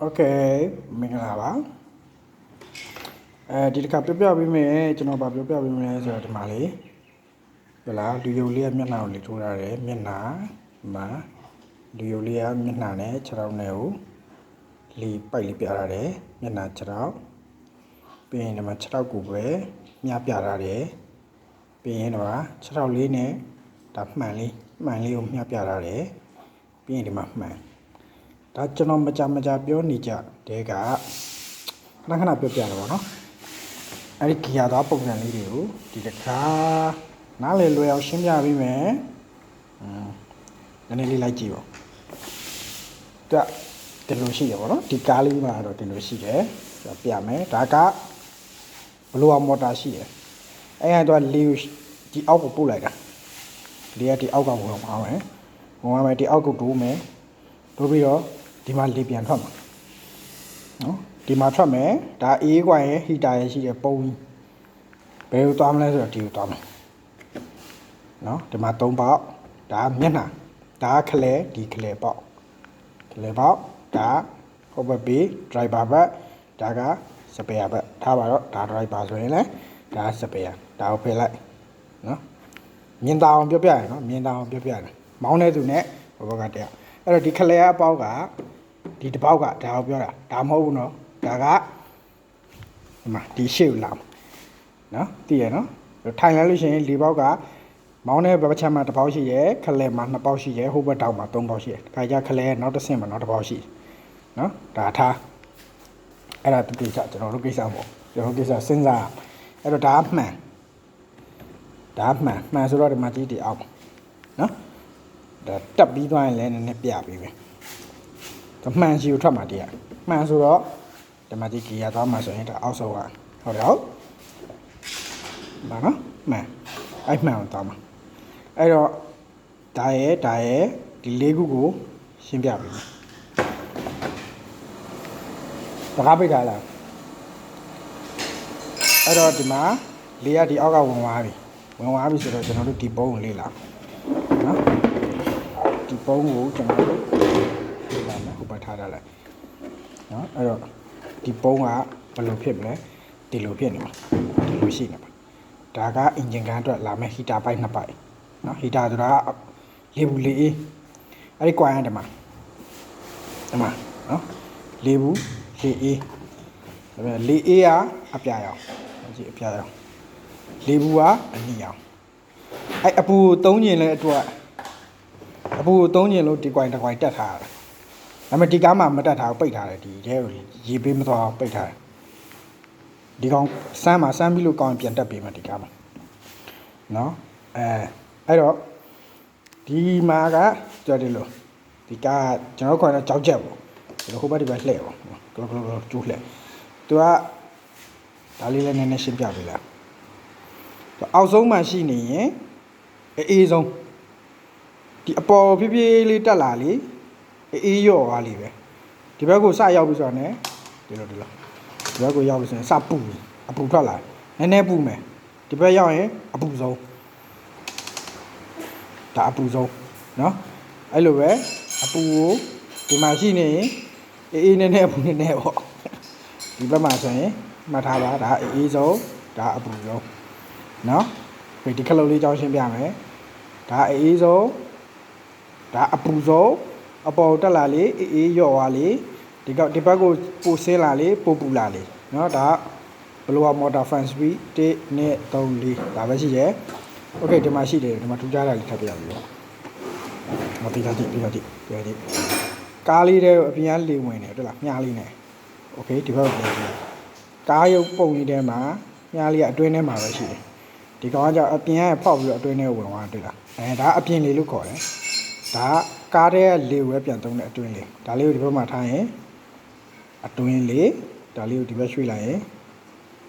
โอเคမင်္ဂလာပါအဲဒီတစ်ခါပြောပြပေးမယ်ကျွန်တော်ဗာပြောပြပေးမယ်ဆိုတော့ဒီမှာလေဟလာလူယုံလေးကမျက်နှာကိုလေထိုးရတယ်မျက်နှာမှာလူယုံလေးကမျက်နှာနဲ့ခြေထောက်နဲ့ကိုလီပိုက်လေးပြရတယ်မျက်နှာခြေထောက်ပြီးရင်ဒီမှာခြေထောက်ကိုပဲမြားပြရတယ်ပြီးရင်တော့ခြေထောက်လေးနဲ့ဒါမှန်လေးမှန်လေးကိုမြားပြရတယ်ပြီးရင်ဒီမှာမှန် ဒါကျွန်တော်မကြမကြပြောနေကြတဲကခဏခဏပြောပြတယ်ပေါ့နော်အဲ့ဒီဂီယာသားပုံစံလေးတွေကိုဒီတစ်ခါနားလေလွယ်အောင်ရှင်းပြပေးမယ်อืมနည်းနည်းလေးလိုက်ကြည့်ပါဒါဒီလိုရှိရပါတော့ဒီကားလေးမှာတော့ဒီလိုရှိတယ်ကျွန်တော်ပြမယ်ဒါကဘလိုအမော်တာရှိတယ်အဲ့ဒါတော့လီကိုဒီအောက်ကိုပို့လိုက်တာဒီကဒီအောက်ကဝင်အောင်မယ်ဝင်အောင်မယ်ဒီအောက်ကိုတိုးမယ်တို့ပြီးတော့ ဒီမှာလေပြန်ထွက်မှာနော်ဒီမှာထွက်မယ်ဒါအေးကွာရဲ့ဟီတာရဲ့ရှိတဲ့ပုံကြီးဘယ်ကိုသွားမလဲဆိုတော့ဒီကိုသွားမယ်နော်ဒီမှာ၃ပေါက်ဒါမျက်နှာဒါခလဲဒီခလဲပေါက်ခလဲပေါက်ဒါဟိုဘက်ဘေး driver ဘက်ဒါကစပယ်ဘက်ထားပါတော့ဒါ driver ဆိုရင်လည်းဒါစပယ်ဒါကိုဖယ်လိုက်နော်မြင်သာအောင်ပြောပြရနော်မြင်သာအောင်ပြောပြရတယ်မောင်းတဲ့သူနဲ့ဘဘကတည်းကအဲ့တော့ဒီခလဲအပေါက်က ဒီတစ်ပေါက်ကဒါကိုပြောတာဒါမဟုတ်ဘူးနော်ဒါကဒီမှာဒီရှေ့ကိုလာမှာနော်သိရနော်ထိုင်လိုက်လို့ရှိရင်၄ပေါက်ကမောင်းတဲ့ဘက်ချမ်းမှာတစ်ပေါက်ရှိရဲခလဲမှာနှစ်ပေါက်ရှိရဲဟိုဘက်တောက်မှာသုံးပေါက်ရှိရဲခါကြခလဲနောက်တစ်ဆင့်မှာနောက်တစ်ပေါက်ရှိနော်ဒါထားအဲ့ဒါတတိချကျွန်တော်တို့ကိစ္စပေါ့ကျွန်တော်တို့ကိစ္စစဉ်းစားအဲ့တော့ဒါမှန်ဒါမှန်မှန်ဆိုတော့ဒီမှာကြည့်ဒီအောက်နော်ဒါတက်ပြီးသွားရင်လည်းနည်းနည်းပြပေးမယ်ဒါ မှန်ရှိကိုထွက်မှာတရားမှန်ဆိုတော့ဒီမှာကြည့်ကြည်ရသွားမှာဆိုရင်ဒါအောက်ဆုံးကဟုတ်တယ်ဟုတ်မနော်မှန်အဲ့မှန်ကိုသွားမှာအဲ့တော့ဒါရဲ့ဒါရဲ့ဒီလေးခုကိုရှင်းပြပေးမယ်တကားပိတ်ထားလားအဲ့တော့ဒီမှာလေးရဒီအောက်ကဝင်သွားပြီဝင်သွားပြီဆိုတော့ကျွန်တော်တို့ဒီပုံကိုလေးလာနော်ဒီပုံကိုကျွန်တော်တို့ လေးလာမယ်ဟိုဘက်ထားထားလိုက်နော်အဲ့တော့ဒီပုံကဘယ်လိုဖြစ်မလဲဒီလိုဖြစ်နေမှာဒီလိုရှိနေမှာဒါကအင်ဂျင်ကန်အတွက်လာမယ်ဟီတာပိုက်နှစ်ပိုက်နော်ဟီတာဆိုတာလေဘူးလေအေးအဲ့ဒီကွာရတဲ့မှာဒီမှာနော်လေဘူးလေအေးဒါပေမဲ့လေအေးကအပြာရောင်ကြည့်အပြာရောင်လေဘူးကအနီရောင်အဲ့အပူကိုသုံးကျင်လဲအတွက်အပူကိုသုံးကျင်လို့ဒီကွိုင်တစ်ကွိုင်တက်ထားတာ ဒါပေမဲ့ဒီကားမှာမတက်ထားဘူးပိတ်ထားတယ်ဒီထဲကိုရေပေးမသွားအောင်ပိတ်ထားတယ်ဒီကောင်စမ်းမှာစမ်းပြီးလို့ကောင်းရင်ပြန်တက်ပေးမှာဒီကားမှာနော်အဲအဲ့တော့ဒီမှာကကြော်တယ်လို့ဒီကားကျွန်တော်ခေါ်တာကြောက်ချက်ပေါ့ဒီလိုဟိုဘက်ဒီဘက်လှည့်ပေါ့ကလောကလောကျိုးလှည့်သူကဒါလေးလည်းနည်းနည်းရှင်းပြပေးလားသူအောက်ဆုံးမှာရှိနေရင်အေးဆုံးဒီအပေါ်ဖြည်းဖြည်းလေးတက်လာလေ အေးရော့သွားလေပဲဒီဘက်ကိုစရောက်ပြီဆိုတော့ ਨੇ ဒီလိုဒီလိုဒီဘက်ကိုရောက်ပြီဆိုရင်စပူပြီအပူထွက်လာနည်းနည်းပူမယ်ဒီဘက်ရောက်ရင်အပူဆုံးဒါအပူဆုံးเนาะအဲ့လိုပဲအပူကိုဒီမှာရှိနေရင်အေးအေးနည်းနည်းအပူနည်းနည်းပေါ့ဒီဘက်မှာဆိုရင်မှတ်ထားပါဒါအေးဆုံးဒါအပူဆုံးเนาะဒီဒီခလုတ်လေးကြောင်းရှင်းပြမယ်ဒါအေးဆုံးဒါအပူဆုံး အပေါ်တက်လာလေအေးအေးရော့သွားလေဒီကဒီဘက်ကိုပိုဆင်းလာလေပိုပူလာလေเนาะဒါဘလိုဝမော်တာဖန်စပီ1နဲ့3 4ဒါပဲရှိတယ်โอเคဒီမှာရှိတယ်ဒီမှာထူးခြားတာလေးထပ်ပြရပြီမတိတာတိပြတာတိပြတာတိကားလေးတဲ့အပြင်ကလေဝင်တယ်ဟုတ်လားမြားလေးနဲ့โอเคဒီဘက်ကိုပြန်ကြည့်ကားရုပ်ပုံလေးထဲမှာမြားလေးကအတွင်းထဲမှာပဲရှိတယ်ဒီကောင်ကကြောင့်အပြင်ကဖောက်ပြီးတော့အတွင်းထဲဝင်သွားတွေ့လားအဲဒါအပြင်လေလို့ခေါ်တယ်ဒါကား ထဲကလေဝဲပြန်သုံးတဲ့အတွင်းလေဒါလေးကိုဒီဘက်မှာထားရင်အတွင်းလေဒါလေးကိုဒီဘက်ရွှေ့လိုက်ရင်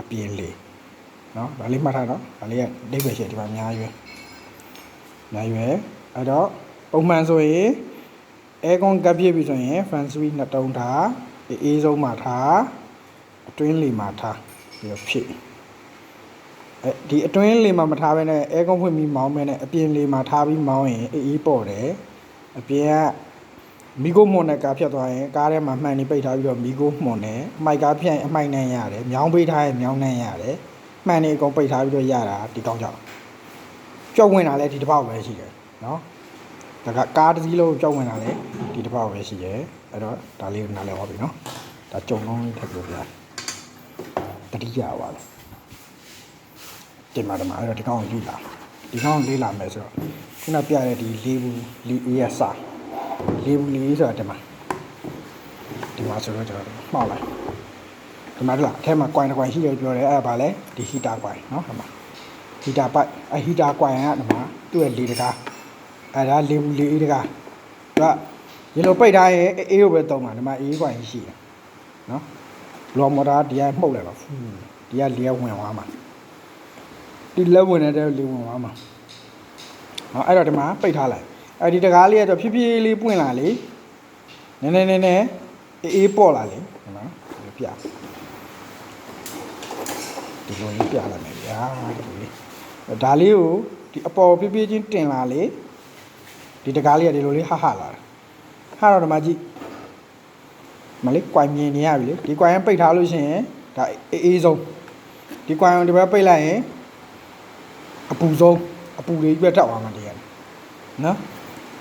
အပြင်လေနော်ဒါလေးမှတ်ထားနော်ဒါလေးကဒိတ်ပဲရှိတယ်ဒီမှာအများကြီးပဲအများကြီးပဲအဲ့တော့ပုံမှန်ဆိုရင်အဲကွန်ကပ်ပြည့်ပြီဆိုရင် fan suite နှစ်တုံးထားအေးဆုံးမှာထားအတွင်းလေမှာထားပြီးတော့ဖြစ်အဲဒီအတွင်းလေမှာမထားဘဲနဲ့အဲကွန်ဖွင့်ပြီးမောင်းမဲနဲ့အပြင်လေမှာထားပြီးမောင်းရင်အေးအေးပေါ့တယ် အပြင်ကမီကိုမွန်နဲ့ကားဖြတ်သွားရင်ကားထဲမှာမှန်နေပိတ်ထားပြီးတော့မီကိုမွန်နဲ့အမိုက်ကားဖြတ်ရင်အမိုက်နဲ့ရတယ်မြောင်းပေးထားရင်မြောင်းနဲ့ရတယ်မှန်နေအကုန်ပိတ်ထားပြီးတော့ရတာဒီကောင်းကြောင်ကြောက်ဝင်တာလည်းဒီတစ်ပေါက်ပဲရှိတယ်နော်ဒါကကားတစ်စီးလုံးကြောက်ဝင်တာလည်းဒီတစ်ပေါက်ပဲရှိတယ်အဲ့တော့ဒါလေးကိုနားလည်သွားပြီနော်ဒါကြုံလုံးလေးထပ်ပြောပြတတိယပါလားတင်ပါတော့အဲ့တော့ဒီကောင်ကိုလေးလာ ဒီကောင်ကိုလေးလာမယ်ဆိုတော့ခုနပြတဲ့ဒီလေးဘူးလေးအေးရစာ လေးဘူးလေးဆိုတာဒီမှာဒီမှာဆိုတော့ကျွန်တော်မှောက်လိုက်ဒီမှာတော့အထက်မှာ coin တစ် coin ရှိတယ်ပြောတယ်အဲ့ဒါဗာလဲဒီ heater coin เนาะဒီမှာ heater pipe အဲ heater coin ကဒီမှာသူ့ရဲ့လေတကားအဲ့ဒါလေးဘူးလေးအေးတကားသူကရေလိုပိတ်ထားရင်အေးကိုပဲတုံးမှာဒီမှာအေး coin ရှိတယ်เนาะလော်မော်တာဒီကမှုတ်လိုက်ပါဖူးဒီကလေဝင်သွားမှာ ဒီလက်ဝင်တဲ့လေဝင်သွားမှာဟောအဲ့တော့ဒီမှာပိတ်ထားလိုက်အဲ့ဒီတကားလေးကတော့ဖြည်းဖြည်းလေးပွင့်လာလေနည်းနည်းနည်းနည်းအေးအေးပေါ်လာလေနော်ဒီပြဒီလိုလေးပြလာမယ်ဗျာဒီလေးဒါလေးကိုဒီအပေါ်ဖြည်းဖြည်းချင်းတင်လာလေဒီတကားလေးကဒီလိုလေးဟဟလာတာဟာတော့ဒီမှာကြည့်မလေးကွိုင်မြင်နေရပြီလေဒီကွိုင်ရင်ပိတ်ထားလို့ရှိရင်ဒါအေးအေးဆုံးဒီကွိုင်ရင်ဒီဘက်ပိတ်လိုက်ရင် အပူဆုံးအပူလေးပြတ်တက်သွားမှာတရားနော်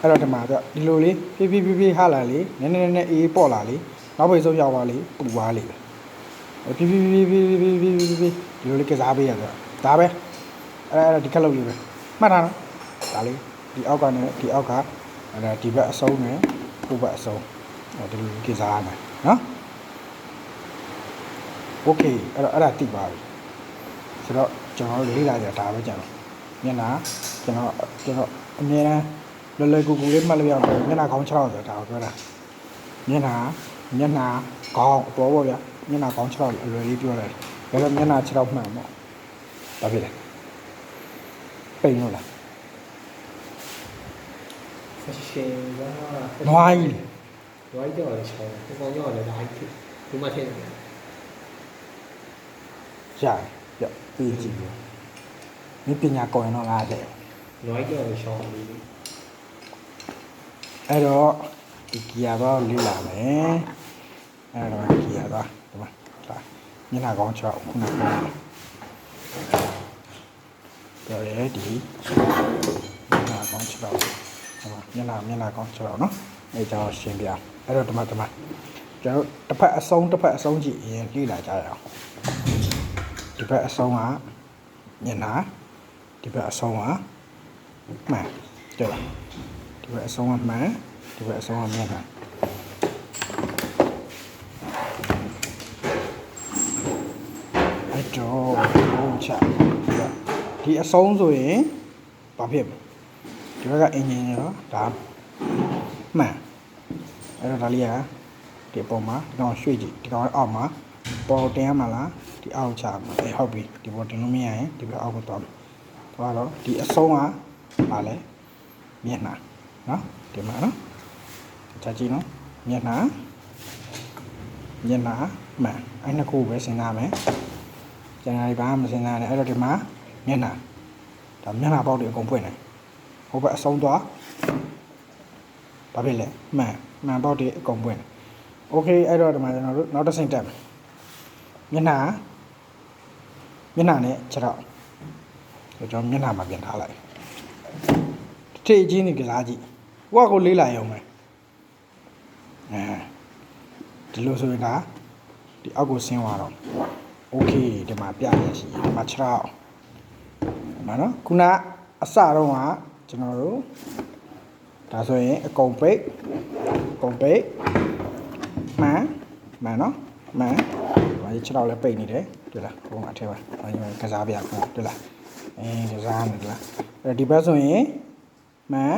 အဲ့တော့ဒီမှာပြဒီလိုလေးဖြည်းဖြည်းဖြည်းဖြည်းဟာလာလေနည်းနည်းနည်းနည်းအေးပေါ့လာလေနောက်ပိတ်ဆုံးရောက်သွားလေပူသွားလေအဲ့ဖြည်းဖြည်းဖြည်းဖြည်းဖြည်းဖြည်းဖြည်းဖြည်းဖြည်းဒီလိုလေးကစားပေးရဆိုဒါပဲအဲ့အဲ့ဒီခက်လုပ်လေးပဲမှတ်ထားနော်ဒါလေးဒီအောက်ကနေဒီအောက်ကအဲ့ဒါဒီဘက်အဆုံးနဲ့ဟိုဘက်အဆုံးအဲ့ဒီလိုကစားရမယ်နော်โอเคအဲ့တော့အဲ့ဒါတိပါပြီဆိုတော့ကျွန်တော်တို့လေးလာကြဒါပဲကြံတော့ မျက်နှာကျွန်တော်ကျွန်တော်အမြဲတမ်းလွယ်လွယ်ကူကူလေးမှတ်လို့ရပါတယ်မျက်နှာခေါင်း6ဆိုတာဒါကိုပြောတာမျက်နှာမျက်နှာခေါင်းအပေါ်ပေါ့ဗျာမျက်နှာခေါင်း6အလွယ်လေးပြောတယ်ဒါပေမဲ့မျက်နှာ6မှန်ပေါ့ဒါဖြစ်တယ်ပိန်လို့လားအရှင်ကနွားကြီးဝိုင်းတော့ချောင်းဒီကောင်ရောက်တယ်ဒါကြီးဒီမှာထည့်တယ်ရတယ်ပြပြီးကြည့် ပြီးမိပညာကောင်းရင်တော့လားတဲ့ဝိုင်းတော့ချောင်းလေးအဲ့တော့ဒီကီယာတော့လေးလာမယ်အဲ့တော့ကီယာတော့ဒီမှာဒါမျက်နှာခေါင်း6ခုနကပြောတယ်ပြောရဲဒီမျက်နှာခေါင်း6တော့ဒီမှာမျက်နှာမျက်နှာခေါင်း6တော့နော်အဲ့ကြောင့်ရှင်းပြအဲ့တော့ဒီမှာဒီမှာကျွန်တော်တစ်ဖက်အဆုံးတစ်ဖက်အဆုံးကြည့်အရင်လေ့လာကြရအောင်ဒီဘက်အဆုံးကမျက်နှာ ဒီဘက်အဆုံးကမှန်ကြည့်လားဒီဘက်အဆုံးကမှန်ဒီဘက်အဆုံးကမြတ်တာအဲ့တော့ဘုံချဒီအဆုံးဆိုရင်ဘာဖြစ်မလဲဒီဘက်ကအင်ဂျင်ရောဒါမှန်အဲ့တော့ဒါလေးကဒီပုံမှာဒီကောင်ရွှေ့ကြည့်ဒီကောင်အောက်မှာပေါ်တင်ရမှာလားဒီအောက်ချမှာအေးဟုတ်ပြီဒီပေါ်တင်လို့မရရင်ဒီဘက်အောက်ကိုသွားမယ် သွားတော့ဒီအဆုံးကဘာလဲမျက်နှာ နော်ဒီမှာနော်ချက်ကြည့်နော်မျက်နှာမျက်နှာမှန်အဲ့နှစ်ခုပဲစဉ်းစားမယ်ကျန်တာတွေဘာမှမစဉ်းစားနဲ့အဲ့တော့ဒီမှာမျက်နှာဒါမျက်နှာပေါက်တွေအကုန်ပွင့်တယ်ဟိုဘက်အဆုံးသွားဘာဖြစ်လဲမှန်မှန်ပေါက်တွေအကုန်ပွင့်တယ်โอเคအဲ့တော့ဒီမှာကျွန်တော်တို့နောက်တစ်ဆင့်တက်မယ်မျက်နှာမျက်နှာနဲ့ခြေထောက် ကျွန်တော်မျက်နှာမှာပြန်ထားလိုက် ထေချင်းနေကစားကြည့်ဟိုကကိုလေးလာရုံပဲအဲဒီလိုဆိုရင်ဒါဒီအောက်ကိုဆင်းသွားတော့โอเคဒီမှာပြရရှိဒီမှာ6မနော်ခုနအစတော့ကကျွန်တော်တို့ဒါဆိုရင်အကုန်ပိတ်အကုန်ပိတ်မှန်မှန်နော်မှန်ဘာကြီး6တော့လည်းပိတ်နေတယ်တွေ့လားဘုံအထဲပါဘာကြီးကစားပြတွေ့လား အင်းကစားနေလားအဲဒီဘက်ဆိုရင်မှန်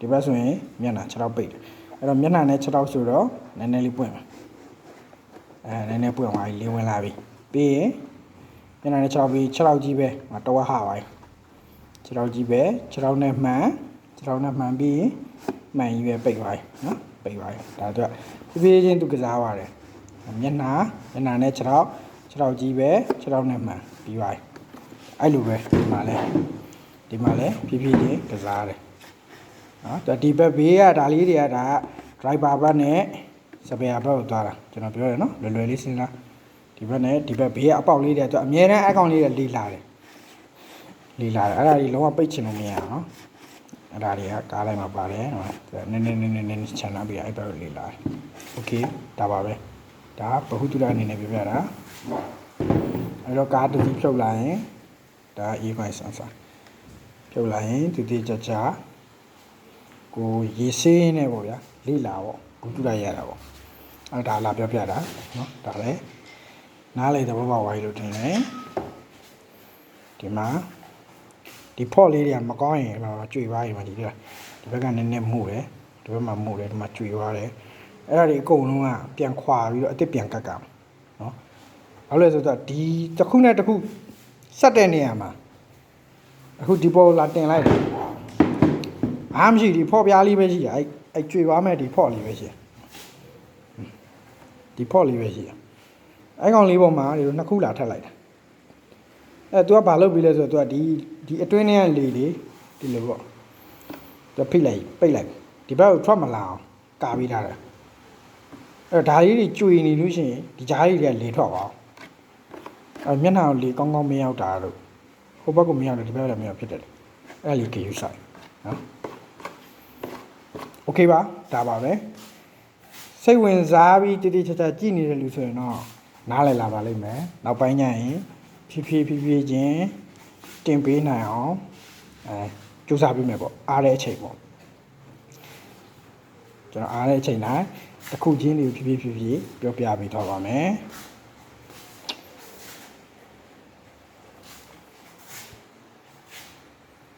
ဒီဘက်ဆိုရင်မျက်နှာ6တောက်ပိတ်တယ်အဲ့တော့မျက်နှာနဲ့6တောက်ဆိုတော့နည်းနည်းလေးပွင့်မှာအဲနည်းနည်းပွင့်သွားပြီလေးဝင်လာပြီပြီးရင်မျက်နှာနဲ့6တောက်ပြီး6တောက်ကြီးပဲငါတော့ဟပါ6တောက်ကြီးပဲ6တောက်နဲ့မှန်6တောက်နဲ့မှန်ပြီးရင်မှန်ကြီးပဲပိတ်သွားပြီနော်ပိတ်သွားပြီဒါတော့ဖြည်းဖြည်းချင်းသူကစားပါတယ်မျက်နှာမျက်နှာနဲ့6တောက်6တောက်ကြီးပဲ6တောက်နဲ့မှန်ပြီးသွားပြီ အဲ့လိုပဲဒီမှာလဲဒီမှာလဲဖြည်းဖြည်းချင်းကစားတယ် နော်ဒါဒီဘက်ဘေးကဒါလေးတွေကဒါ driver ဘက်နဲ့စပယ်ဘက်ကိုသွားတာကျွန်တော်ပြောရနော်လွယ်လွယ်လေးစဉ်းစားဒီဘက်နဲ့ဒီဘက်ဘေးကအပေါက်လေးတွေသူအမြဲတမ်းအကောင်လေးတွေလီလာတယ်လီလာတယ်အဲ့ဒါကြီးလုံးဝပိတ်ချင်လို့မရအောင်နော်အဲ့ဒါတွေကကားလိုက်မှာပါတယ်နော်နည်းနည်းနည်းနည်းနည်းချန်လာပြီးအဲ့ဘက်ကိုလီလာတယ်โอเคဒါပါပဲဒါဘဟုတုတအနေနဲ့ပြောပြတာအဲ့တော့ကားတစ်စီးဖြုတ်လာရင် ဒါ e-coin sensor ဖြုတ်လာရင်တည်တည်ကြကြကိုရေဆေးနေပေါ့ဗျာလိလာပေါ့ဘုတုရရတာပေါ့အဲ့ဒါလာပြောပြတာเนาะဒါလည်းနားလေသဘောပေါက်သွားပြီလို့ထင်တယ်ဒီမှာဒီဖော့လေးတွေကမကောင်းရင်တော့ကျွေသွားရင်မဒီကဒီဘက်ကနည်းနည်းမှုတယ်ဒီဘက်မှာမှုတယ်ဒီမှာကျွေသွားတယ်အဲ့ဒါတွေအကုန်လုံးကပြန်ခွာပြီးတော့အစ်စ်ပြန်ကတ်ကမယ်เนาะဘာလို့လဲဆိုတော့ဒီတစ်ခုနဲ့တစ်ခု ဆက်တဲ့နေရာမှာအခုဒီပေါ်လာတင်လိုက်တယ်အားမရှိဒီဖော့ပြားလေးပဲရှိတယ်အဲ့အဲ့ကျွေသွားမဲ့ဒီဖော့လေးပဲရှိတယ်ဒီဖော့လေးပဲရှိတယ်အဲ့ကောင်လေးပေါ်မှာဒီလိုနှစ်ခုလာထပ်လိုက်တာအဲ့ तू ကဘာလုပ်ပြီးလဲဆိုတော့ तू ကဒီဒီအတွင်းထဲကလေလေဒီလိုပေါ့ तू ဖိတ်လိုက်ပိတ်လိုက်ဒီဘက်ကိုထွက်မလာအောင်ကာပြီးထားတယ်အဲ့တော့ဒါလေးတွေကျွေနေလို့ရှိရင်ဒီကြားလေးတွေကလေထွက်သွားအောင် အဲ့မျက်နှာကိုလေကောင်းကောင်းမရောက်တာတို့ဟိုဘက်ကမရောက်တယ်ဒီဘက်ကလည်းမရောက်ဖြစ်တယ်လေအဲ့လေးကေယူဆိုင်နော်โอเคပါဒါပါပဲစိတ်ဝင်စားပြီးတိတိကျကျကြည့်နေတဲ့လူဆိုရင်တော့နားလည်လာပါလိမ့်မယ်နောက်ပိုင်းကျရင်ဖြည်းဖြည်းဖြည်းဖြည်းချင်းတင်ပေးနိုင်အောင်အဲကြိုးစားပေးမယ်ပေါ့အားတဲ့အချိန်ပေါ့ကျွန်တော်အားတဲ့အချိန်တိုင်းတစ်ခုချင်းလေးကိုဖြည်းဖြည်းဖြည်းဖြည်းပြောပြပေးတော့ပါမယ်